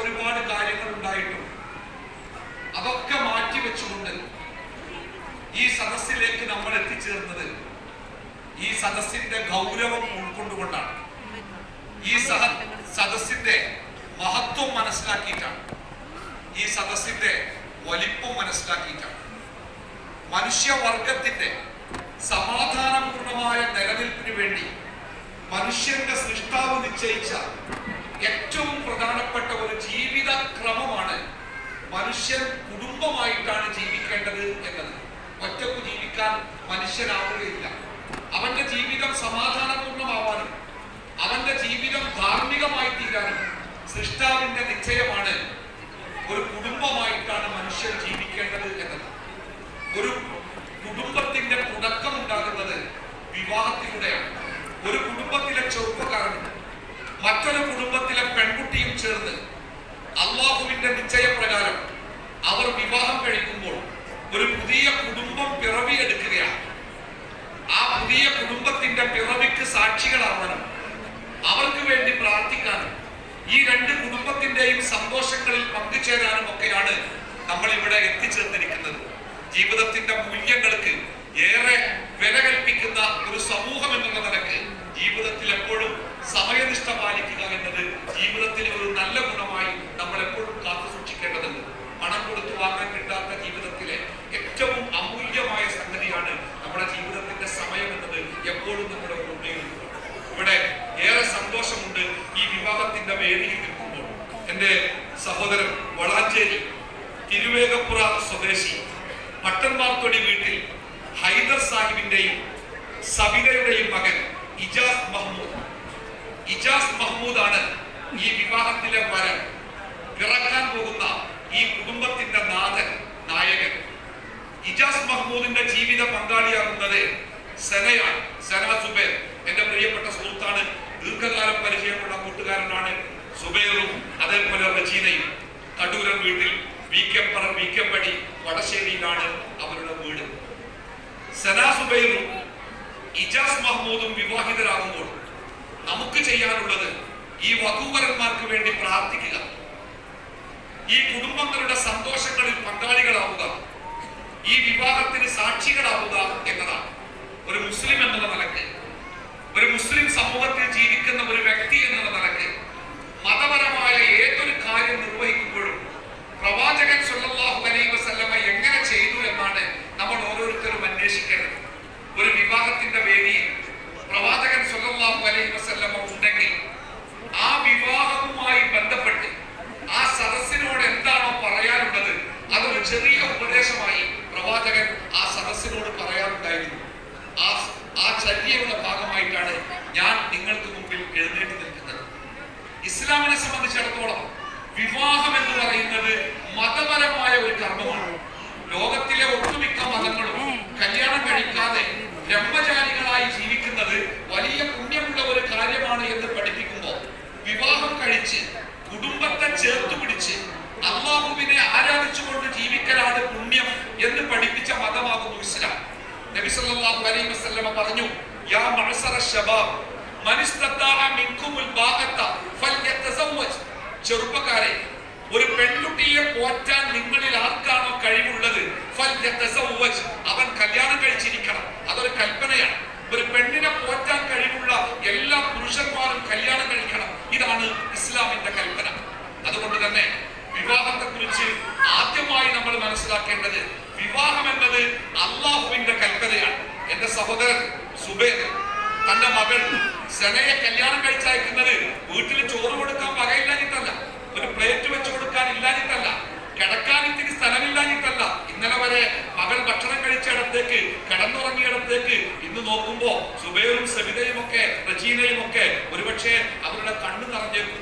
ഒരുപാട് കാര്യങ്ങൾ ഉണ്ടായിട്ടും അതൊക്കെ മാറ്റിവെച്ചുകൊണ്ട് ഈ സദസ്സിലേക്ക് നമ്മൾ എത്തിച്ചേർന്നത് ഈ സദസ്സിന്റെ ഗൗരവം ഉൾക്കൊണ്ടുകൊണ്ടാണ്. ഈ സഹ സദസ്സിന്റെ മഹത്വം മനസ്സിലാക്കിയിട്ടാണ്. ഈ സദസ്സിന്റെ വലിപ്പം മനസ്സിലാക്കിയിട്ടാണ്. മനുഷ്യവർഗത്തിന്റെ സമാധാനപൂർണമായ നിലനിൽപ്പിന് വേണ്ടി മനുഷ്യന്റെ സൃഷ്ടാവ് നിശ്ചയിച്ച ഏറ്റവും പ്രധാനപ്പെട്ട ഒരു ജീവിത ക്രമമാണ് മനുഷ്യൻ കുടുംബമായിട്ടാണ് ജീവിക്കേണ്ടത് എന്നത്. ഒറ്റയ്ക്ക് ജീവിക്കാൻ മനുഷ്യനാവുകയില്ല. അവന്റെ ജീവിതം സമാധാനപൂർണമാവാനും അവന്റെ ജീവിതം ധാർമ്മികമായി തീരാനും സൃഷ്ടാവിന്റെ നിശ്ചയമാണ് ഒരു കുടുംബമായിട്ടാണ് മനുഷ്യൻ ജീവിക്കേണ്ടത് എന്നത് ഒരു കുടുംബത്തിന്റെ തുടക്കം ഉണ്ടാകുന്നത് വിവാഹത്തിലൂടെയാണ് ഒരു കുടുംബത്തിലെ ചെറുപ്പക്കാരനും മറ്റൊരു കുടുംബത്തിലെ പെൺകുട്ടിയും ചേർന്ന് അള്ളാഹുവിന്റെ നിശ്ചയപ്രകാരം അവർ വിവാഹം കഴിക്കുമ്പോൾ ഒരു പുതിയ കുടുംബം പിറവിയെടുക്കുകയാണ് ആ പുതിയ കുടുംബത്തിന്റെ പിറവിക്ക് സാക്ഷികളാവാനും അവർക്ക് വേണ്ടി പ്രാർത്ഥിക്കാനും ഈ രണ്ട് കുടുംബത്തിന്റെയും സന്തോഷങ്ങളിൽ പങ്കുചേരാനും ഒക്കെയാണ് നമ്മൾ ഇവിടെ എത്തിച്ചേർന്നിരിക്കുന്നത് ജീവിതത്തിന്റെ മൂല്യങ്ങൾക്ക് ഏറെ വില കൽപ്പിക്കുന്ന ഒരു സമൂഹം എന്നുള്ള നിലയ്ക്ക് ജീവിതത്തിൽ എപ്പോഴും സമയനിഷ്ഠ പാലിക്കുക എന്നത് ജീവിതത്തിലെ ഒരു നല്ല ഗുണമായി നമ്മൾ എപ്പോഴും കാത്തു സൂക്ഷിക്കേണ്ടതുണ്ട് പണം കൊടുത്തു വാങ്ങാൻ കിട്ടാത്ത ജീവിതത്തിലെ ഏറ്റവും അമൂല്യമായ സംഗതിയാണ് നമ്മുടെ ജീവിതത്തിന്റെ സമയം എന്നത് എപ്പോഴും നമ്മുടെ ഉള്ളിലുണ്ട് ഇവിടെ ഏറെ സന്തോഷമുണ്ട് ഈ വിവാഹത്തിന്റെ വേദിയിൽ നിൽക്കുമ്പോൾ എന്റെ സഹോദരൻ വളാഞ്ചേരി തിരുവേഗപ്പുറ സ്വദേശി പട്ടൻമാർക്കൊടി വീട്ടിൽ ഹൈദർ സാഹിബിന്റെയും സബിതയുടെയും മകൻ ഇജാസ് മഹ്മൂദ് ഇജാസ് മഹ്മൂദ് ആണ് ഈ വിവാഹത്തിലെ വരൻ പിറക്കാൻ പോകുന്ന ഈ കുടുംബത്തിന്റെ നാഥൻ നായകൻ ഇജാസ് മഹ്മൂദിന്റെ ജീവിത പങ്കാളിയാകുന്നത് സെനയാണ് സെന സുബേർ എന്റെ പ്രിയപ്പെട്ട സുഹൃത്താണ് ദീർഘകാലം പരിചയമുള്ള കൂട്ടുകാരനാണ് സുബൈറും അതേപോലെ റജീനയും കടൂരൻ വീട്ടിൽ വി കെ പറ വി കെ പടി വടശ്ശേരിയിലാണ് അവരുടെ വീട് സെന സുബൈറും ഇജാസ് മഹ്മൂദും വിവാഹിതരാകുമ്പോൾ നമുക്ക് ചെയ്യാനുള്ളത് ഈ വധൂവരന്മാർക്ക് വേണ്ടി പ്രാർത്ഥിക്കുക. ഈ കുടുംബങ്ങളുടെ സന്തോഷങ്ങളിൽ പങ്കാളികളാവുക. ഈ വിവാഹത്തിന് സാക്ഷികളാവുക എന്നതാണ്. ഒരു മുസ്ലിം എന്നുള്ള നിലയ്ക്ക് ഒരു മുസ്ലിം സമൂഹത്തിൽ ജീവിക്കുന്ന ഒരു വ്യക്തി എന്നുള്ള നിലയ്ക്ക് മതപരമായ ഏതൊരു കാര്യം നിർവഹിക്കുമ്പോഴും പ്രവാചകൻ സല്ലല്ലാഹു അലൈഹി വസല്ലമ എങ്ങനെ ചെയ്തു എന്നാണ് നമ്മൾ ഓരോരുത്തരും അന്വേഷിക്കേണ്ടത്. ഒരു വിവാഹത്തിന്റെ വേദിയിൽ പ്രവാചകൻ സല്ലല്ലാഹു അലൈഹി വസല്ലമ ഉണ്ടെങ്കിൽ ആ വിവാഹവുമായി ബന്ധപ്പെട്ട് ആ സദസ്സിനോട് എന്താണോ പറയാനുള്ളത് അതൊരു ചെറിയ ഉപദേശമായി പ്രവാചകൻ ആ സദസ്സിനോട് പറയാറുണ്ടായിരുന്നു ആ ആ ചര്യയുടെ ഭാഗമായിട്ടാണ് ഞാൻ നിങ്ങൾക്ക് മുമ്പിൽ എഴുന്നേറ്റ് നിൽക്കുന്നത് ഇസ്ലാമിനെ സംബന്ധിച്ചിടത്തോളം വിവാഹം എന്ന് പറയുന്നത് മതപരമായ ഒരു കർമ്മമാണ് ലോകത്തിലെ ഒട്ടുമിക്ക മതങ്ങളും കല്യാണം കഴിക്കാതെ ബ്രഹ്മചാരികളായി ജീവിക്കുന്നത് വലിയ പുണ്യമുള്ള ഒരു കാര്യമാണ് എന്ന് പഠിപ്പിക്കുമ്പോൾ വിവാഹം കഴിച്ച് കുടുംബത്തെ ചേർത്ത് പിടിച്ച് അള്ളാഹുവിനെ ആരാധിച്ചുകൊണ്ട് ജീവിക്കലാണ് പുണ്യം എന്ന് പഠിപ്പിച്ച മതമാകുന്നു ഇസ്ലാം നബി സല്ലല്ലാഹു അലൈഹി വസല്ലമ പറഞ്ഞു യാ മഅസറ ശബാബ് മൻ ഇസ്തതാഅ മിൻകുമുൽ ബാഅത്ത ഫൽയതസവ്വജ് ചെറുപ്പക്കാരെ ഒരു പെൺകുട്ടിയെ പോറ്റാൻ നിങ്ങളിൽ ആർക്കാണോ കഴിവുള്ളത് ഫൽയതസവ്വജ് അവൻ കല്യാണം കഴിച്ചിരിക്കണം അതൊരു കൽപ്പനയാണ് ഒരു പെണ്ണിനെ പോറ്റാൻ കഴിവുള്ള എല്ലാ പുരുഷന്മാരും കല്യാണം കഴിക്കണം ഇതാണ് ഇസ്ലാമിന്റെ കൽപ്പന അതുകൊണ്ട് തന്നെ വിവാഹത്തെ കുറിച്ച് ആദ്യമായി നമ്മൾ മനസ്സിലാക്കേണ്ടത് വിവാഹം എന്നത് അള്ളാഹുവിന്റെ കൽപ്പനയാണ്. എന്റെ സഹോദരൻ സുബേർ തന്റെ മകൾ സെനയെ കല്യാണം കഴിച്ചയക്കുന്നത് വീട്ടിൽ ചോറ് കൊടുക്കാൻ വകയില്ലാഞ്ഞിട്ടല്ല. ഒരു പ്ലേറ്റ് വെച്ച് കൊടുക്കാൻ ഇല്ലാഞ്ഞിട്ടല്ല കിടക്കാൻ ഇത്തിരി സ്ഥലമില്ലാഞ്ഞിട്ടല്ല. ഇന്നലെ വരെ മകൾ ഭക്ഷണം കഴിച്ചിടത്തേക്ക് കിടന്നുറങ്ങിയിടത്തേക്ക് ഇന്ന് നോക്കുമ്പോ സുബേറും സബിതയും ഒക്കെ റജീനയും ഒക്കെ ഒരുപക്ഷെ അവരുടെ കണ്ണു നിറഞ്ഞേക്കും.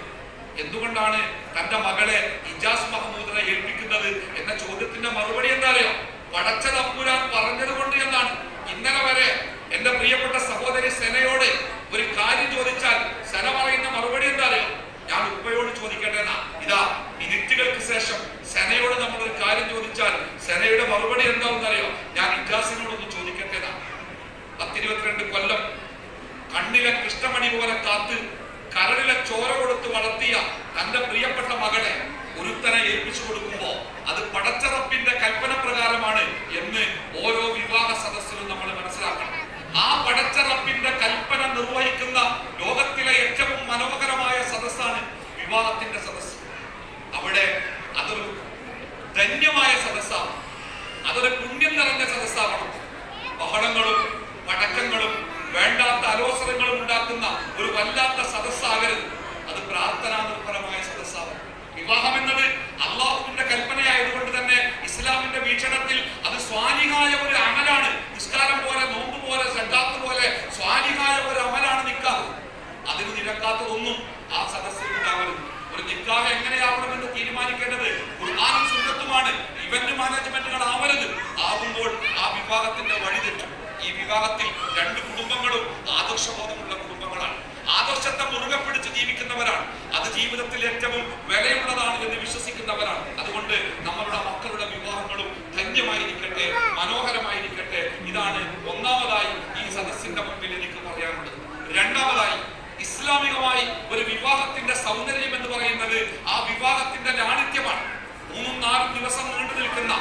എന്തുകൊണ്ടാണ് തന്റെ മകളെ ഇജാസ് മഹമ്മൂദിനെ ഏൽപ്പിക്കുന്നത് എന്ന ചോദ്യത്തിന്റെ മറുപടി എന്താ അറിയാം? പടച്ച തമ്പുരാൻ പറഞ്ഞത് കൊണ്ട് എന്നാണ്. ഇന്നലെ വരെ അലോസരങ്ങളും ഉണ്ടാക്കുന്ന ഒരു വല്ലാത്ത സദസ്സാകരുത്. അത് പ്രാർത്ഥനാ നിർഭരമായ സദസ്സാവും വിവാഹം എന്നത് അള്ളാഹുവിന്റെ കൽപ്പനയായതുകൊണ്ട് തന്നെ ഇസ്ലാമിന്റെ വീക്ഷണത്തിൽ അത് സ്വാനികായ ഒരു അമലാണ്. നിസ്കാരം പോലെ നോമ്പ് പോലെ സഡാത്ത് പോലെ സ്വാനികായ ഒരു അമലാണ് നിൽക്കാറ് അതിന് നിരക്കാത്തതൊന്നും ആ സദസ്സിൽ ഉണ്ടാവരുത്. ഒരു നിക്കാഹ് എങ്ങനെയാവണമെന്ന് തീരുമാനിക്കേണ്ടത് ഖുർആാനും സുഹൃത്തുമാണ് ഇവന്റ് മാനേജ്മെന്റുകൾ ആവരുത് ആകുമ്പോൾ ആ വിവാഹത്തിന്റെ വഴി തെറ്റും ഈ വിവാഹത്തിൽ രണ്ട് കുടുംബങ്ങളും ആദർശബോധമുള്ള കുടുംബങ്ങളാണ്. ആദർശത്തെ മുറുകെ പിടിച്ച് ജീവിക്കുന്നവരാണ്. അത് ജീവിതത്തിൽ ഏറ്റവും വിലയുള്ളതാണ് എന്ന് വിശ്വസിക്കുന്നവരാണ്. അതുകൊണ്ട് നമ്മളുടെ മക്കളുടെ വിവാഹങ്ങളും ധന്യമായിരിക്കട്ടെ മനോഹരമായിരിക്കട്ടെ. ഇതാണ് ഒന്നാമതായി ഈ സദസ്സിന്റെ മുമ്പിൽ എനിക്ക് പറയാനുള്ളത്. രണ്ടാമതായി ഇസ്ലാമികമായി ഒരു വിവാഹത്തിന്റെ സൗന്ദര്യം എന്ന് പറയുന്നത് ആ വിവാഹത്തിന്റെ ലാളിത്യമാണ്. മൂന്നും നാലും ദിവസം നീണ്ടു നിൽക്കുന്ന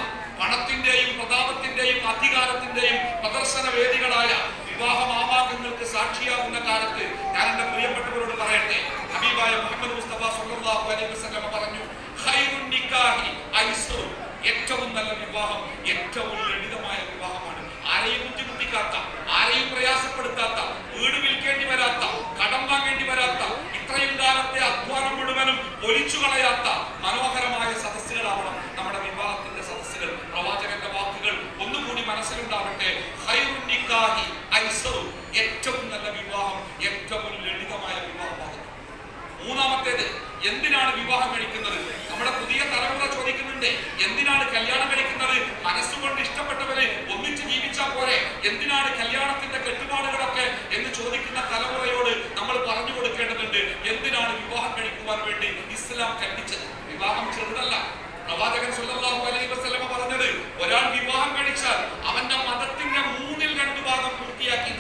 പണത്തിന്റെയും പ്രതാപത്തിന്റെയും അധികാരത്തിന്റെയും പ്രദർശന വേദികളായ വിവാഹ മാമാർഗങ്ങൾക്ക് സാക്ഷിയാകുന്ന കാലത്ത് ഞാൻ എന്റെ പ്രിയപ്പെട്ടവരോട് പറയട്ടെ. ഹബീബായ മുഹമ്മദ് മുസ്തഫ സല്ലല്ലാഹു അലൈഹി പറഞ്ഞു ഏറ്റവും നല്ല വിവാഹം ഏറ്റവും ലളിതമായ വിവാഹമാണ്. ആരെയും ബുദ്ധിമുട്ടിക്കാത്ത ആരെയും പ്രയാസപ്പെടുത്താത്ത വീട് വിൽക്കേണ്ടി വരാത്ത കടം വാങ്ങേണ്ടി വരാത്ത ഇത്രയും കാലത്തെ അധ്വാനം മുഴുവനും ഒലിച്ചു കളയാത്ത മനോഹരമായ സദസ്സുകളാവണം നമ്മുടെ വിവാഹത്തിന്റെ സദസ്സുകൾ പ്രവാചകന്റെ വാക്കുകൾ നിക്കാഹി ഏറ്റവും നല്ല വിവാഹം ഏറ്റവും ലളിതമായ വിവാഹമാകുന്നു മൂന്നാമത്തേത് എന്തിനാണ് വിവാഹം കഴിക്കുന്നത്? നമ്മുടെ പുതിയ തലമുറ ചോദിക്കുന്നുണ്ട് എന്തിനാണ് കല്യാണം കഴിക്കുന്നത്? മനസ്സുകൊണ്ട് ഇഷ്ടപ്പെട്ടവരെ ഒന്നിച്ച് ജീവിച്ചാൽ പോരെ. എന്തിനാണ് കല്യാണത്തിന്റെ കെട്ടുപാടുകളൊക്കെ എന്ന് ചോദിക്കുന്ന തലമുറയോട് നമ്മൾ പറഞ്ഞു കൊടുക്കേണ്ടതുണ്ട്. എന്തിനാണ് വിവാഹം കഴിക്കുവാൻ വേണ്ടി ഇസ്ലാം കൽപ്പിച്ചത്? വിവാഹം ചെറുതല്ല. പ്രവാചകൻ സല്ലല്ലാഹു അലൈഹി വസല്ലമ പറഞ്ഞത് ഒരാൾ വിവാഹം കഴിച്ചാൽ അവന്റെ മതത്തിന്റെ മൂന്നിൽ രണ്ട് ഭാഗം പൂർത്തിയാക്കി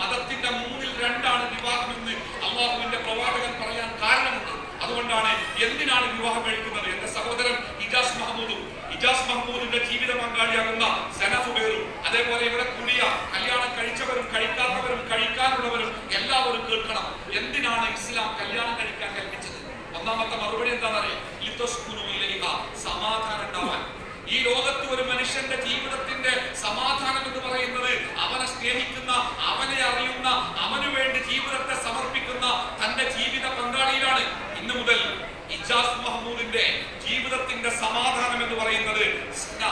മതത്തിന്റെ മൂന്നിൽ രണ്ടാണ് വിവാഹം എന്ന് അള്ളാഹുവിന്റെ പ്രവാചകൻ പറയാൻ കാരണമുണ്ട്. അതുകൊണ്ടാണ് എന്തിനാണ് വിവാഹം കഴിക്കുന്നത് എന്റെ സഹോദരൻ ഇജാസ് മഹമ്മൂദും ഇജാസ് മഹമ്മൂദിന്റെ ജീവിത പങ്കാളിയാകുന്ന സനഫുബേറും അതേപോലെ ഇവിടെ കുടിയ കല്യാണം കഴിച്ചവരും കഴിക്കാത്തവരും കഴിക്കാനുള്ളവരും എല്ലാവരും കേൾക്കണം. എന്തിനാണ് ഇസ്ലാം കല്യാണം കഴിക്കാൻ കൽപ്പിച്ചത്? ഒന്നാമത്തെ മറുപടി എന്താണെന്നറിയാം? ഈ ലോകത്ത് ഒരു മനുഷ്യന്റെ ജീവിതത്തിന്റെ സമാധാനം എന്ന് പറയുന്നത് അവനെ സ്നേഹിക്കുന്ന അവനെ അറിയുന്ന അവനു വേണ്ടി ജീവിതത്തെ സമർപ്പിക്കുന്ന തന്റെ ജീവിത പങ്കാളിയിലാണ് ഇന്ന് മുതൽ ഇജാസ് മഹ്മൂദിന്റെ ജീവിതത്തിന്റെ സമാധാനം എന്ന് പറയുന്നത് സ്ന.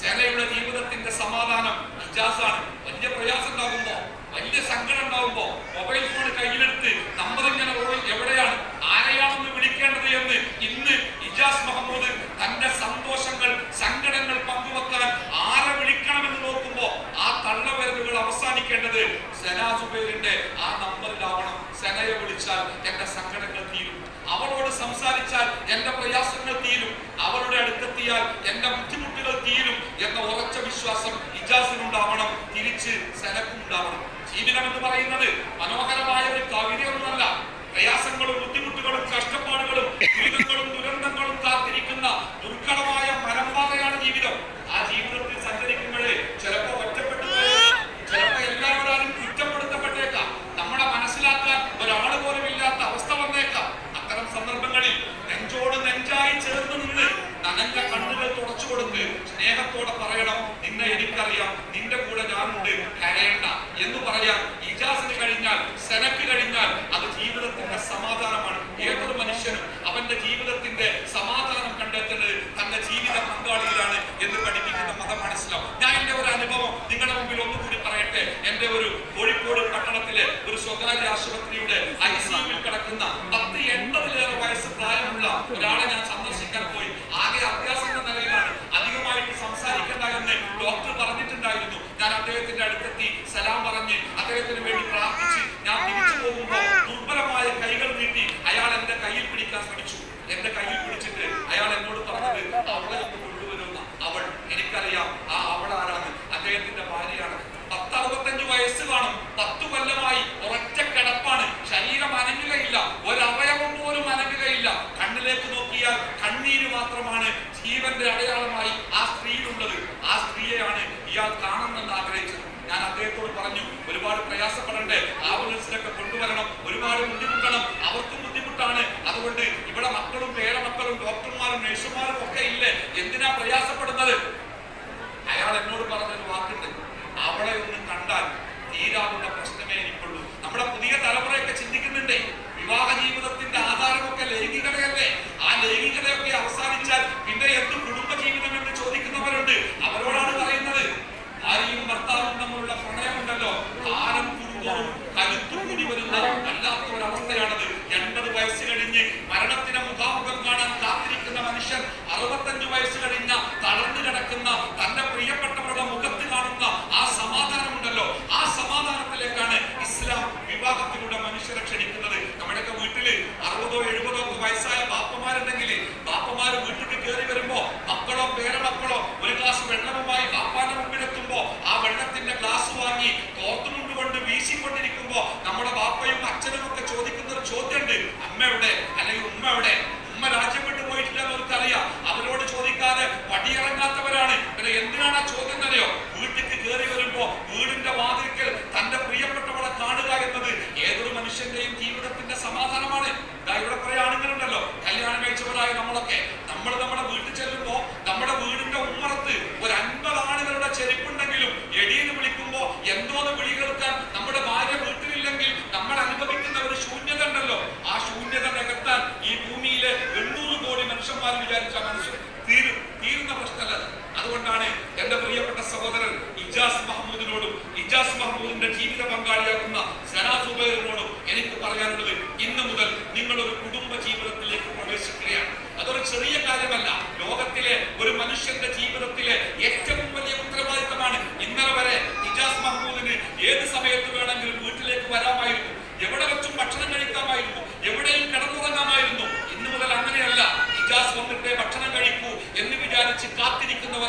സേനയുടെ ജീവിതത്തിന്റെ സമാധാനം ഇജാസാണ് വലിയ പ്രയാസം ഉണ്ടാകുമ്പോ വലിയ സങ്കടം ഉണ്ടാകുമ്പോ മൊബൈൽ ഫോൺ കയ്യിലെടുത്ത് നമ്പർ ഇങ്ങനെ എവിടെയാണ് ആരെയാണെന്ന് വിളിക്കേണ്ടത് എന്ന് ഇന്ന് ഇജാസ് മുഹമ്മദ് തന്റെ സന്തോഷങ്ങൾ സങ്കടങ്ങൾ പങ്കുവെക്കാൻ ആരെ വിളിക്കണമെന്ന് നോക്കുമ്പോ ആ തള്ളവരലുകൾ അവസാനിക്കേണ്ടത് സെനാസുബേരിന്റെ ആ നമ്പറിലാവണം. സെനയെ വിളിച്ചാൽ എന്റെ സങ്കടങ്ങൾ തീരും. അവളോട് സംസാരിച്ചാൽ എന്റെ പ്രയാസങ്ങൾ തീരും അവളുടെ അടുത്തെത്തിയാൽ എന്റെ ബുദ്ധിമുട്ടുകൾ തീരും എന്ന ഉറച്ച വിശ്വാസം ഇജാസിനുണ്ടാവണം തിരിച്ച് സെനക്കും ഉണ്ടാവണം ജീവിതം എന്ന് പറയുന്നത് മനോഹരമായ ഒരു കവിതയൊന്നുമല്ല പ്രയാസങ്ങളും ബുദ്ധിമുട്ടുകളും കഷ്ടപ്പാടുകളും ദുരിതങ്ങളും ദുരന്തങ്ങളും കാത്തിരിക്കുന്ന ദുർഘടമായ മരമ്പാതയാണ് ജീവിതം ആ ജീവിതത്തിൽ സഞ്ചരിക്കുമ്പോഴേ ചിലപ്പോ ഒറ്റപ്പെട്ടു പോയേക്കാം. ചിലപ്പോ എല്ലാവരും കുറ്റപ്പെടുത്തപ്പെട്ടേക്കാം നമ്മളെ മനസ്സിലാക്കാൻ ഒരാൾ പോലും ഇല്ലാത്ത അവസ്ഥ വന്നേക്കാം അത്തരം സന്ദർഭങ്ങളിൽ നെഞ്ചോട് നെഞ്ചായി ചേർന്ന് നിന്ന് നനഞ്ഞ കണ്ണുകൾ തുടച്ചു കൊടുത്ത് സ്നേഹത്തോടെ പറയണം നിന്നെ എനിക്കറിയാം നിന്റെ കൂടെ ഞാനുണ്ട് കരയണ്ട എന്ന് പറയാൻ ഇജാസിന് കഴിഞ്ഞാൽ സെനക്ക് കഴിഞ്ഞാൽ അത് ജീവിതത്തിന്റെ സമാധാനമാണ് ഏതൊരു മനുഷ്യനും അവന്റെ ജീവിതത്തിന്റെ സമാധാനം കണ്ടെത്തുന്നത് തന്റെ ജീവിത പങ്കാളിയിലാണ് എന്ന് പഠിപ്പിക്കുന്ന മനസ്സിലാവും. ഞാൻ എന്റെ ഒരു അനുഭവം നിങ്ങളുടെ മുമ്പിൽ ഒന്നുകൂടി പറയട്ടെ. എന്റെ ഒരു കോഴിക്കോട് പട്ടണത്തിലെ ഒരു സ്വകാര്യ ആശുപത്രിയുടെ ഐ സിയുവിൽ കിടക്കുന്ന പത്ത് എൺപതിലേറെ വയസ്സ് പ്രായമുള്ള ഒരാളെ ഞാൻ സന്ദർശിക്കാൻ പോയി. ആകെ അഭ്യാസം എന്ന നിലയിലാണ് അധികമായിട്ട് സംസാരിക്കേണ്ട എന്ന് ഡോക്ടർ പറഞ്ഞിട്ടുണ്ടായിരുന്നു. ഞാൻ അദ്ദേഹത്തിന്റെ അടുത്തെത്തി സലാം പറഞ്ഞ് അദ്ദേഹത്തിന് വേണ്ടി പ്രാർത്ഥിച്ച് ഞാൻ തിരിച്ചു പോകുമ്പോൾ ദുർബലമായ കൈകൾ നീട്ടി അയാൾ എന്റെ കയ്യിൽ പിടിക്കാൻ ശ്രമിച്ചു. എന്റെ കയ്യിൽ പിടിച്ചിട്ട് അയാൾ എന്നോട് പറഞ്ഞത് അവളെ എനിക്കറിയാം ആ അവൾ ആരാണ് അദ്ദേഹത്തിന്റെ ഭാര്യയാണ്. പത്ത് അറുപത്തഞ്ച് വയസ്സ് കാണും. പത്തു കൊല്ലമായി ഒരൊറ്റ കിടപ്പാണ്. ശരീരം അനങ്ങുകയില്ല. ഒരവയവം പോലും അനങ്ങുകയില്ല. കണ്ണിലേക്ക് നോക്കിയാൽ കണ്ണീര് മാത്രമാണ് ജീവന്റെ അടയാളമായി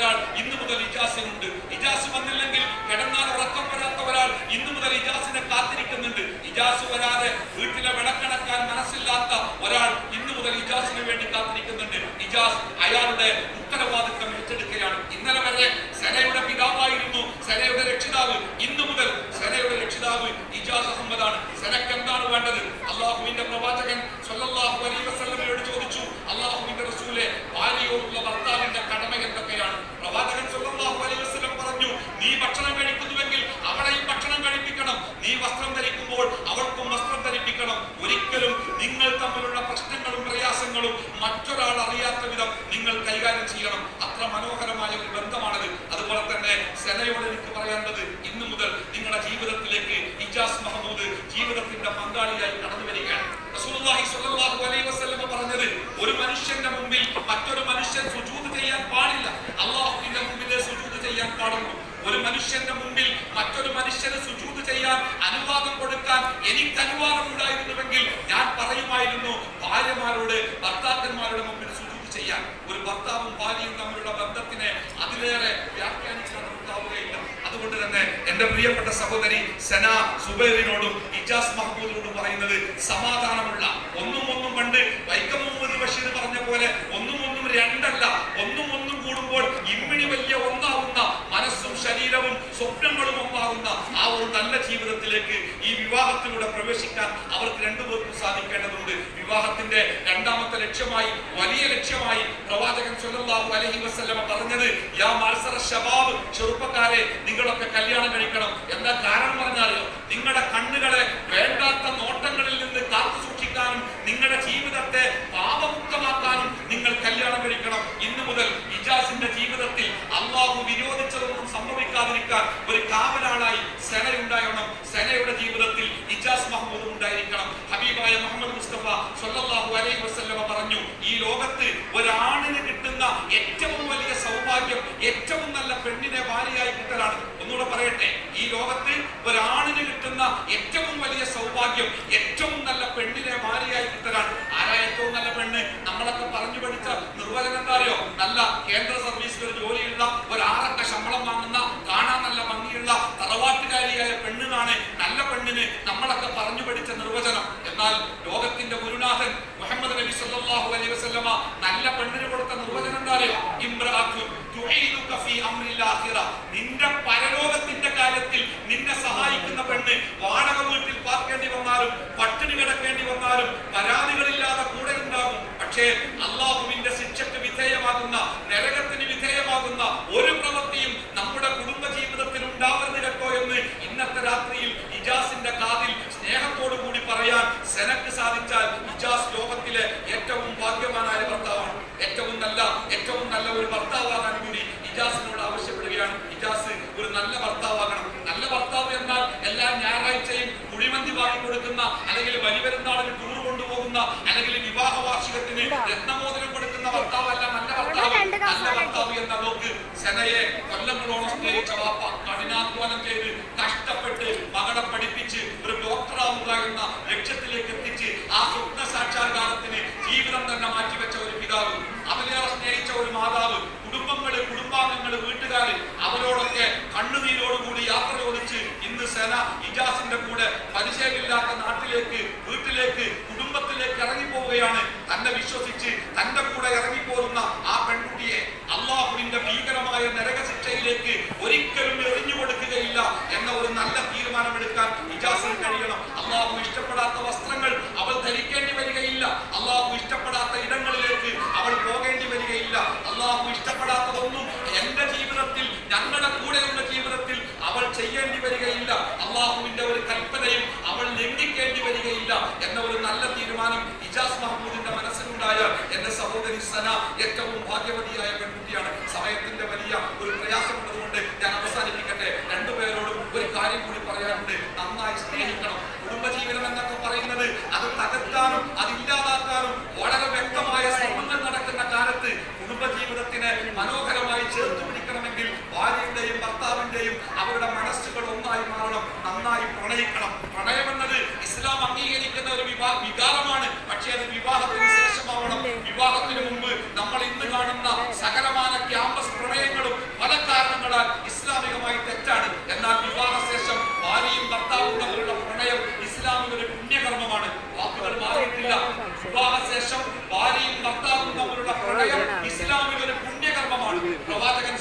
ഒരാൾ ഇന്നു മുതൽ ഇജാസിനുണ്ട്. ഇജാസ് വന്നില്ലെങ്കിൽ കിടന്നാൽ ഉറക്കം വരാത്ത ഒരാൾ ഇന്നു മുതൽ ഇജാസിനെ കാത്തിരിക്കുന്നുണ്ട്. ഇജാസ് വരാതെ വീട്ടിലെ വിളക്കണക്കാൻ മനസ്സില്ലാത്ത ഒരാൾ ഇന്നു മുതൽ ഇജാസിന് വേണ്ടി കാത്തിരിക്കുന്നുണ്ട്. ഇജാസ് അയാളുടെ ഉത്തരവാദിത്വം ഏറ്റെടുക്കുകയാണ്. ഇന്നലെ വരെ സെനയുടെ പിതാവായിരുന്നു സെനയുടെ രക്ഷിതാവ്. ഇന്നു മുതൽ സെനയുടെ രക്ഷിതാവ് ഇജാസ് അഹമ്മദാണ്. സെനക്ക് എന്താണ് വേണ്ടത്? അള്ളാഹുവിന്റെ പ്രവാചകൻ സല്ലല്ലാഹു അലൈഹി വസല്ലമയോട് ചോദിച്ചു. അള്ളാഹുവിന്റെ റസൂലെ ഭാര്യയോടുള്ള ഭർത്താവിന്റെ കടമ എന്തൊക്കെയാണ്? പറഞ്ഞു നീ ഭക്ഷണം ഭക്ഷണം നീ വസ്ത്രം ധരിക്കുമ്പോൾ അവൾക്കും വസ്ത്രം ധരിപ്പിക്കണം. ഒരിക്കലും നിങ്ങൾ തമ്മിലുള്ള പ്രശ്നങ്ങളും പ്രയാസങ്ങളും മറ്റൊരാൾ നിങ്ങൾ കൈകാര്യം ചെയ്യണം. അത്ര മനോഹരമായ ഒരു ബന്ധമാണത് അതുപോലെ തന്നെ നിങ്ങളുടെ ജീവിതത്തിലേക്ക് ഇജാസ് മഹമ്മൂദ് ജീവിതത്തിന്റെ പങ്കാളിയായി വരികയാണ് റസൂലുള്ളാഹി സ്വല്ലല്ലാഹു അലൈഹി വസല്ലം പറഞ്ഞത് ഒരു മനുഷ്യന്റെ മുമ്പിൽ മറ്റൊരു മനുഷ്യൻ സുജൂദ് ചെയ്യാൻ പാടില്ല. അള്ളാഹുവിന്റെ മുമ്പിൽ സുജൂദ് ചെയ്യാൻ പാടുള്ളൂ. ഒരു മനുഷ്യന്റെ മുമ്പിൽ മറ്റൊരു മനുഷ്യന് സുജൂദ് ചെയ്യാൻ അനുവാദം കൊടുക്കാൻ എനിക്ക് അനുവാദം ഉണ്ടായിരുന്നുവെങ്കിൽ ഞാൻ പറയുമായിരുന്നു ഭാര്യമാരോട് ഭർത്താക്കന്മാരുടെ മുമ്പിൽ സുജൂദ് ചെയ്യാൻ. ഒരു ഭർത്താവും ഭാര്യയും തമ്മിലുള്ള ബന്ധത്തിനെ അതിലേറെ വ്യാഖ്യാനിക്കാൻ അതുകൊണ്ട് തന്നെ എന്റെ പ്രിയപ്പെട്ട സഹോദരി സന സുബൈറിനോടും ഇജാസ് മഹ്മൂദിനോടും പറയുന്നത് സമാധാനമുള്ള ഒന്നും ഒന്നും പണ്ട് വൈക്കം മുഹമ്മദ് ബഷീർ പറഞ്ഞ പോലെ ഒന്നും ഒന്നും രണ്ടല്ല ഒന്നും ഒന്നും കൂടുമ്പോൾ ഇമ്മിണി വലിയ ഒന്നാവുന്ന മനസ്സും ശരീരവും സ്വപ്നങ്ങളും ഒന്നാകുന്ന ആ ഒരു നല്ല ജീവിതത്തിലേക്ക് ഈ വിവാഹത്തിലൂടെ പ്രവേശിക്കാൻ അവർക്ക് രണ്ടുപേർക്കും സാധിക്കേണ്ടതുണ്ട്. വിവാഹത്തിന്റെ ലക്ഷ്യമായി വലിയ ലക്ഷ്യമായി പ്രവാചകൻ സല്ലല്ലാഹു അലൈഹി വസല്ലമ പറഞ്ഞത് യാ മത്സര ഷബാബ് ചെറുപ്പക്കാരെ നിങ്ങളൊക്കെ കല്യാണം കഴിക്കണം. എന്താ കാരണം പറഞ്ഞാലോ നിങ്ങളുടെ കണ്ണുകളെ വേണ്ടാത്ത നോട്ടങ്ങളിൽ നിന്ന് കാത്തു സൂക്ഷിക്കാനും നിങ്ങളുടെ ജീവിതത്തെ പാപമുക്തമാക്കാനും നിങ്ങൾ കല്യാണം കഴിക്കണം. ഇന്നു മുതൽ ഇജാസിന്റെ ജീവിതത്തിൽ അള്ളാഹു വിരോധിച്ചതൊന്നും സംഭവിക്കാതിരിക്കാൻ ഒരു കാവലാളായി സെനയുണ്ടാകണം. സെനയുടെ ജീവിതത്തിൽ ഇജാസ് മഹമ്മൂദ് ഉണ്ടായിരിക്കണം. ഹബീബായ മുഹമ്മദ് സല്ലല്ലാഹു അലൈഹി വസല്ലമ പറഞ്ഞു ഈ ലോകത്ത് ഒരാണിന് കിട്ടുന്ന ഏറ്റവും വലിയ സൗഭാഗ്യം ഏറ്റവും നല്ല പെണ്ണിനെ ഭാര്യയായി കിട്ടലാണ്. ഒന്നുകൂടെ പറയട്ടെ ഈ ലോകത്ത് ഒരാണിന് കിട്ടുന്ന ഏറ്റവും വലിയ സൗഭാഗ്യം ഏറ്റവും നല്ല പെണ്ണിനെ ഭാര്യയായി കിട്ടലാണ്. ആരാ ഏറ്റവും നല്ല പെണ്ണ്? നമ്മളൊക്കെ പറഞ്ഞു പഠിച്ച നിർവചനം എന്താ അറിയോ? നല്ല കേന്ദ്ര സർവീസിൽ ഒരു ജോലിയുള്ള ഒരു ആറക്ക ശമ്പളം വാങ്ങുന്ന കാണാൻ നല്ല ഭംഗിയുള്ള തറവാട്ടുകാരിയായ പെണ്ണിനാണ് നല്ല പെണ്ണിന് നമ്മളൊക്കെ പറഞ്ഞു പഠിച്ച നിർവചനം എന്നാൽ ലോകത്തിന്റെ ഗുരുനാഥൻ മുഹമ്മദ് നബി സല്ലല്ലാഹു അലൈഹി വസല്ലമ നല്ല പെണ്ണിന് കൊടുത്ത ആഖിറ. നിന്റെ പരലോകത്തിന്റെ കാര്യത്തിൽ നിന്നെ സഹായിക്കുന്ന പെണ്ണ് വാടക വീട്ടിൽ പാർക്കേണ്ടി വന്നാലും പട്ടിണി കിടക്കേണ്ടി വന്നാലും പരാതികളില്ലാതെ കൂടെ ഉണ്ടാകും. പക്ഷേ അള്ളാഹുവിന്റെ ശിക്ഷക്ക് വിധേയമാകുന്ന നരകത്തിന് വിധേയമാകുന്ന ഒരു പ്രവൃത്തിയും നമ്മുടെ കുടുംബ ജീവിതത്തിൽ ഉണ്ടാവരുത് എന്ന് ഇന്നത്തെ രാത്രിയിൽ ഇജാസിന്റെ കാതിൽ സ്നേഹത്തോടു കൂടി പറയാൻ സെനക്ക് സാധിച്ചാൽ ഇജാസ് ലോകത്തിലെ ഏറ്റവും ഭാഗ്യവാനായ ഭർത്താവാണ് ഏറ്റവും നല്ല ഏറ്റവും നല്ല ഒരു ഭർത്താവാകാൻ കൂടി ഇജാസിനോട് ആവശ്യപ്പെടുകയാണ് ഇജാസ് ഒരു നല്ല ഭർത്താവാകണം നല്ല ഭർത്താവ് എന്നാൽ എല്ലാ ഞായറാഴ്ചയും കുഴിമന്തി വാങ്ങി കൊടുക്കുന്ന അല്ലെങ്കിൽ വലിയ പെരുന്നാളിന് ടൂർ കൊണ്ടുപോകുന്ന അല്ലെങ്കിൽ വിവാഹ വാർഷികത്തിന് രത്നമോദനം കൊടുക്കുന്ന ഭർത്താവല്ല നല്ല ഭർത്താവ് എന്ന നോക്ക് സെനയെ കൊല്ലങ്ങളോളം സ്നേഹിച്ച വാപ്പ കഷ്ടപ്പെട്ട് മകളെ പഠിപ്പിച്ച് ഒരു ഡോക്ടറാവുക ലക്ഷ്യത്തിലേക്ക് എത്തിച്ച് ആ ജീവിതം തന്നെ മാറ്റിവെച്ച ഒരു പിതാവ്. അതിലേറെ സ്നേഹിച്ച ഒരു മാതാവ് കുടുംബങ്ങൾ കുടുംബാംഗങ്ങൾ വീട്ടുകാര് അവരോടൊക്കെ കണ്ണുനീരോടുകൂടി യാത്ര ചോദിച്ച് ഇന്ന് സെന ഇജാസിന്റെ കൂടെ പരിചയമില്ലാത്ത നാട്ടിലേക്ക് വീട്ടിലേക്ക് കുടുംബത്തിലേക്ക് ഇറങ്ങിപ്പോവുകയാണ്. തന്നെ വിശ്വസിച്ച് തന്റെ കൂടെ ഇറങ്ങിപ്പോരുന്ന ആ നരകശിക്ഷയിലേക്ക് ഒരിക്കലും എറിഞ്ഞു കൊടുക്കുകയില്ല എന്ന ഒരു നല്ല തീരുമാനമെടുക്കാൻ ഇജാസിന് കഴിയണം. അള്ളാഹു ഇഷ്ടപ്പെടാത്ത വസ്ത്രങ്ങൾ അവൾ ധരിക്കേണ്ടി വരികയില്ല. അള്ളാഹു ഇഷ്ടപ്പെടാത്ത ഇടങ്ങളിലേക്ക് അവൾ പോകേണ്ടി വരികയില്ല. അള്ളാഹു ഇഷ്ടപ്പെടാത്തതൊന്നും എന്റെ ജീവിതത്തിൽ ഞങ്ങളുടെ കൂടെയുള്ള ജീവിതത്തിൽ അവൾ ചെയ്യേണ്ടി വരികയില്ല. അള്ളാഹുവിന്റെ ഒരു കൽപ്പനയും അവൾ ലംഘിക്കേണ്ടി വരികയില്ല എന്ന ഒരു നല്ല തീരുമാനം ഇജാസ് മഹമ്മൂദിന്റെ മനസ്സിലുണ്ടായ എന്റെ സഹോദരി സന ഏറ്റവും ഭാഗ്യവതിയായ പെൺകുട്ടിയാണ്. സമയത്തിന്റെ വലിയ ഒരു പ്രയാസമുള്ളതുകൊണ്ട് ഞാൻ അവസാനിപ്പിക്കട്ടെ. രണ്ടുപേരോടും ഒരു കാര്യം കൂടി പറയാനുണ്ട്. നന്നായി സ്നേഹിക്കണം. കുടുംബജീവനം എന്നൊക്കെ പറയുന്നത് അത് തകർക്കാനും അതില്ലാതാക്കാനും വളരെ വ്യക്തമായ ശ്രമങ്ങൾ നടക്കുന്ന കാലത്ത് കുടുംബജീവിതത്തിന് മനോഹരമായി ചേർത്ത് പിടിക്കണമെങ്കിൽ ഭാര്യയുടെയും ഭർത്താവിന്റെയും അവരുടെ മനസ്സുകൾ ഒന്നായി മാറണം നന്നായി പ്രണയിക്കണം പ്രണയം എന്നത് ഇസ്ലാം അംഗീകരിക്കുന്ന ഒരു വിവാ വികാരമാണ് പക്ഷേ അത് വിവാഹത്തിന് ശേഷമാവണം വിവാഹത്തിന് മുമ്പ് നമ്മൾ ഇന്ന് കാണുന്ന സകലമാന ക്യാമ്പസ് പ്രണയങ്ങളും പല കാരണങ്ങളാൽ ഇസ്ലാമികമായി തെറ്റാണ് എന്നാൽ വിവാഹശേഷം ഭാര്യയും ഭർത്താവും തമ്മിലുള്ള പ്രണയം ഇസ്ലാമിൽ ഒരു പുണ്യകർമ്മമാണ് വാക്കുകൾ മാറിയിട്ടില്ല വിവാഹശേഷം ഭാര്യയും ഭർത്താവും തമ്മിലുള്ള പ്രണയം ഇസ്ലാമിൽ ഒരു പുണ്യകർമ്മമാണ് പ്രവാചകൻ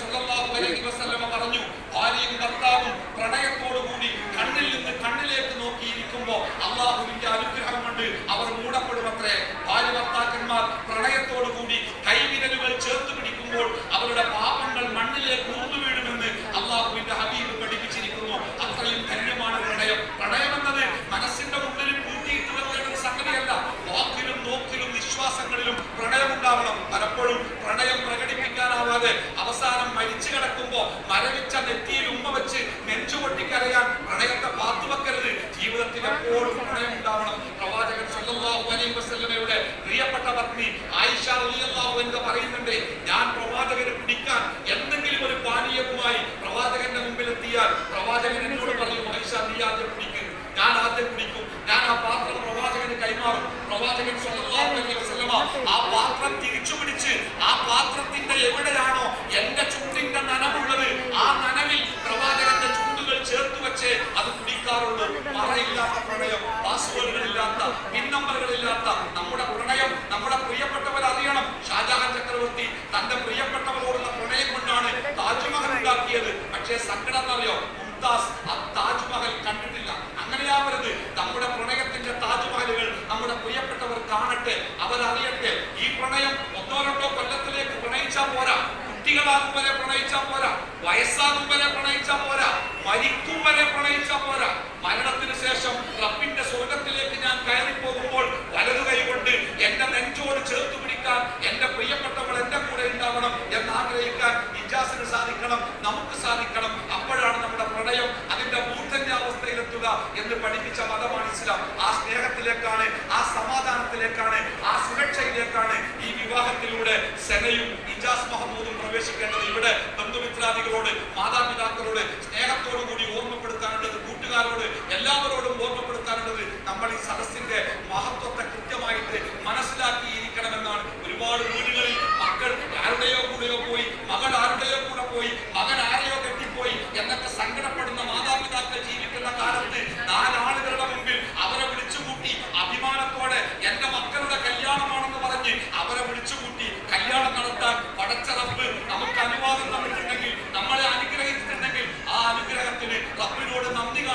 വസല്ലമ പറഞ്ഞു ഭാര്യയും ഭർത്താവും പ്രണയത്തോടുകൂടി കണ്ണിൽ നിന്ന് കണ്ണിലേക്ക് നോക്കിയിരിക്കുമ്പോൾ അള്ളാഹുവിന്റെ അനുഗ്രഹം കൊണ്ട് അവർ മൂടപ്പെടുമത്രേ. ഭാര്യ ഭർത്താക്കന്മാർ പ്രണയത്തോടുകൂടി കൈവിരലുകൾ ചേർത്ത് പിടിക്കുമ്പോൾ അവരുടെ പാപങ്ങൾ മണ്ണിലേക്ക് ഊർന്നു വീഴുമെന്ന് അള്ളാഹുവിന്റെ ഹബീബ് പഠിപ്പിച്ചിരിക്കുന്നു. അത്രയും ധന്യമാണ് പ്രണയം. പ്രണയം എന്നത് മനസ്സിന്റെ മുന്നിൽ കൂട്ടിയിട്ട് വെക്കേണ്ട സംഗതിയല്ല. വാക്കിലും നോക്കിലും വിശ്വാസങ്ങളിലും പ്രണയം ഉണ്ടാവണം പലപ്പോഴും പ്രണയം പ്രകടിപ്പിക്കാനാവാതെ അവസാനം മരിച്ചു കിടക്കുമ്പോ മരവിച്ച നെറ്റിയിൽ ഉമ്മ വെച്ച് നെഞ്ചു പൊട്ടിക്കരയാൻ പ്രണയത്തെ പാത്തുവെക്കരുത് ജീവിതത്തിൽ എപ്പോഴും പ്രണയം ഉണ്ടാവണം. പ്രവാചകൻ സല്ലല്ലാഹു അലൈഹി വസല്ലമയുടെ പ്രിയപ്പെട്ട പത്നി ആയിഷ റളിയല്ലാഹു അൻഹ പറയുന്നുണ്ട് ഞാൻ പ്രവാചകനെ പിടിക്കാൻ എന്തെങ്കിലും ഒരു പാനീയവുമായി പ്രവാചകന്റെ മുമ്പിൽ എത്തിയാൽ പ്രവാചകൻ എന്നോട് പറയും ആയിഷ നീ ആദ്യം പിടിക്കും. ഞാൻ ആദ്യം പിടിക്കും. ഞാൻ ആ പാത്രം കൈമാറും പ്രവാചകൻ ആ പാത്രം തിരിച്ചു പിടിച്ച് ആ പാത്രത്തിന്റെ എവിടെയാണോ എന്റെ ചുണ്ടിന്റെ നനവുള്ളത് നനവിൽ പ്രവാചകന്റെ ചുണ്ടുകൾ ചേർത്ത് വെച്ച് അത് കുടിക്കാറുള്ളൂ മറയില്ലാത്ത പ്രണയം പാസ്വേഡുകളില്ലാത്ത പിൻ നമ്പറുകളില്ലാത്ത നമ്മുടെ പ്രണയം നമ്മുടെ പ്രിയപ്പെട്ടവർ അറിയണം ഷാജഹാൻ ചക്രവർത്തി തന്റെ പ്രിയപ്പെട്ടവരോടുള്ള പ്രണയം കൊണ്ടാണ് താജ്മഹൽ ഉണ്ടാക്കിയത് പക്ഷേ സങ്കടം എന്നറിയോ മുംതാസ് ആ താജ്മഹൽ കണ്ടിട്ടില്ല അങ്ങനെയാവരുത് നമ്മുടെ പ്രണയത്തിന്റെ താജ്മഹലുകൾ നമ്മുടെ പ്രിയപ്പെട്ടവർ കാണട്ടെ അവരറിയട്ടെ ഈ പ്രണയം ഒന്നോ രണ്ടോ കൊല്ലത്തിലേക്ക് പ്രണയിച്ചാൽ പോരാ കുട്ടികളാകും വരെ പ്രണയിച്ചാൽ പോരാ. വയസ്സാകും വരെ പ്രണയിച്ച പോരാ. മരിക്കും വരെ പ്രണയിച്ച പോരാ. മരണത്തിന് ശേഷം റബ്ബിന്റെ സ്വർഗത്തിലേക്ക് ഞാൻ കയറി പോകുമ്പോൾ വലതു കൈ കൊണ്ട് എന്റെ നെഞ്ചോട് ചേർത്ത് പിടിക്കാൻ എന്റെ പ്രിയപ്പെട്ടവൾ എന്റെ കൂടെ ഉണ്ടാവണം എന്ന് ആഗ്രഹിക്കാൻ ഇജാസിന് സാധിക്കണം നമുക്ക് സാധിക്കണം. അപ്പോഴാണ് നമ്മുടെ പ്രണയം അതിന്റെ മൂർധന്യാവസ്ഥയിലെത്തുക എന്ന് പഠിപ്പിച്ച മതമാണ് ഇസ്ലാം ആ സ്നേഹത്തിലേക്കാണ് ആ സമാധാനത്തിലേക്കാണ് ആ സുരക്ഷയിലേക്കാണ് ഈ വിവാഹത്തിലൂടെ സെനയും ഇജാസ് മഹമ്മൂദും പ്രവേശിക്കേണ്ടത് ഇവിടെ ബന്ധുമിത്രാദികളോട് മാതാപിതാക്കളോട്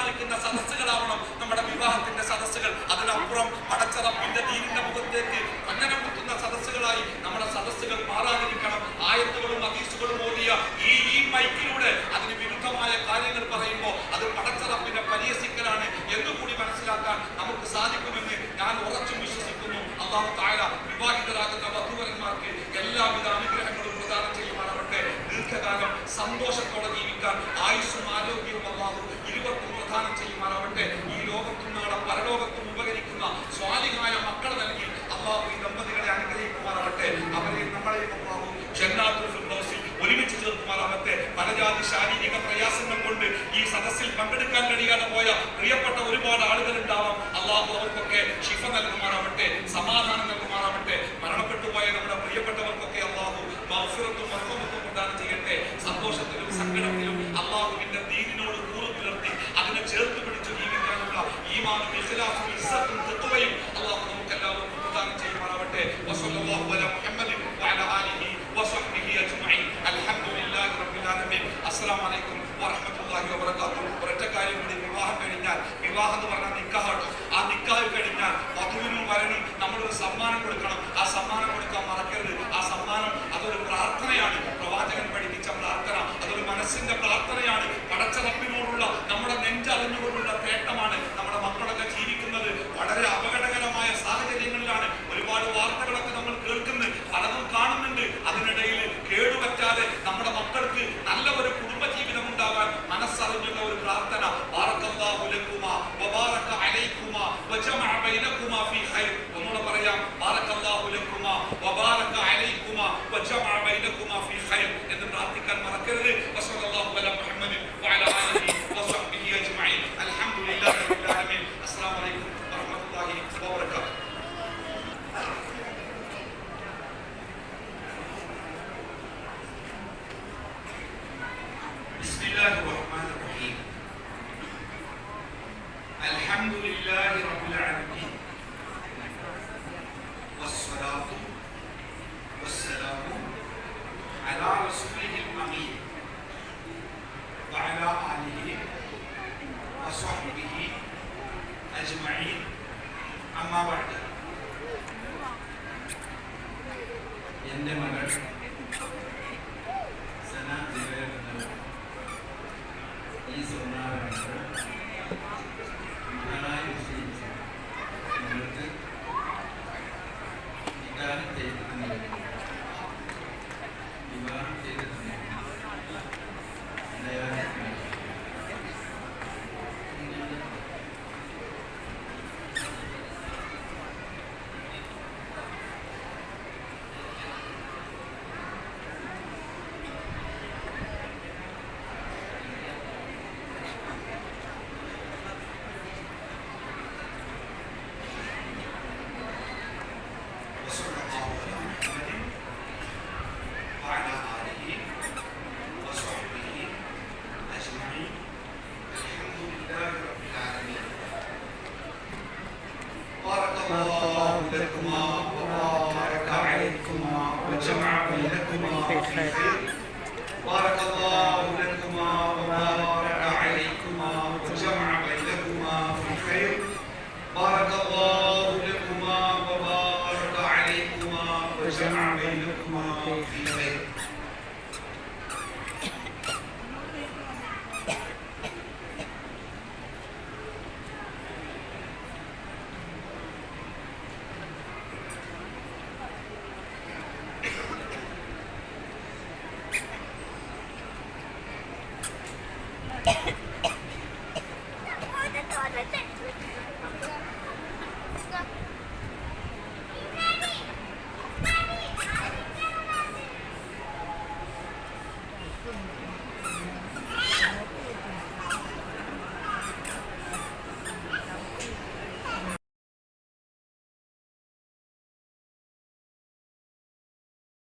കളിക്കുന്ന സദസ്സുകളാവണം നമ്മുടെ വിവാഹത്തിന്റെ സദസ്സുകൾ. അതിനപ്പുറം പടച്ചറപ്പിന്റെ ദീനിന്റെ മുഖത്തേക്ക് അങ്ങനെ കുത്തുന്ന സദസ്സുകളായി നമ്മുടെ സദസ്സുകൾ മാറാതിരിക്കണം. ആയത്തുകളും അതീസുകളും ഓടിയ ഈ ഈ മൈക്കിലൂടെ അതിന് വിരുദ്ധമായ കാര്യങ്ങൾ പറയുമ്പോൾ അത് പടച്ചറപ്പിനെ പരിഹസിക്കലാണ്. എന്നുകൂടി മനസ്സിലാക്കാൻ നമുക്ക് സാധിക്കുമെന്ന് ഞാൻ ഉറച്ചും വിശ്വസിക്കുന്നു. അള്ളാഹു താഴ വിവാഹിതരാകുന്ന വധുവരന്മാർക്ക് എല്ലാവിധ അനുഗ്രഹങ്ങളും പ്രദാനം ചെയ്യുമാറട്ടെ ദീർഘകാലം സന്തോഷത്തോടെ ജീവിക്കാൻ ആയുസ്സും ആരോഗ്യവും അള്ളാഹു ഇരുപത്തി വാഗ്ദാനം ചെയ്യുമാറാവട്ടെ. ഈ ലോകത്തും നാളെ പരലോകത്തും ഉപകരിക്കുന്ന സ്വാലികായ മക്കൾ നൽകി അള്ളാഹു ഈ ദമ്പതികളെ അനുഗ്രഹിക്കുമാറാവട്ടെ. അവരെ നമ്മളെ ഒരുമിച്ച് ചേർക്കുമാറാവട്ടെ. പലജാതി ശാരീരിക പ്രയാസങ്ങൾ കൊണ്ട് ഈ സദസ്സിൽ പങ്കെടുക്കാൻ കഴിയാതെ പോയ പ്രിയപ്പെട്ട ഒരുപാട് ആളുകൾ ഉണ്ടാവാം. അള്ളാഹു അവർക്കൊക്കെ ശിഫ നൽകുമാറാവട്ടെ. അസ്സലാം വലൈക്കും വറഹമത്തുള്ളാഹി വബറകാതുഹു. ഒരൊറ്റ കാര്യം കൂടി വിവാഹം കഴിഞ്ഞാൽ വിവാഹം എന്ന് പറഞ്ഞാൽ നിക്കാഹാണ് ആ നിക്കാഹ് കഴിഞ്ഞാൽ വധുവിനും വരനും നമ്മളൊരു സമ്മാനം കൊടുക്കണം. ആ സമ്മാനം very good market.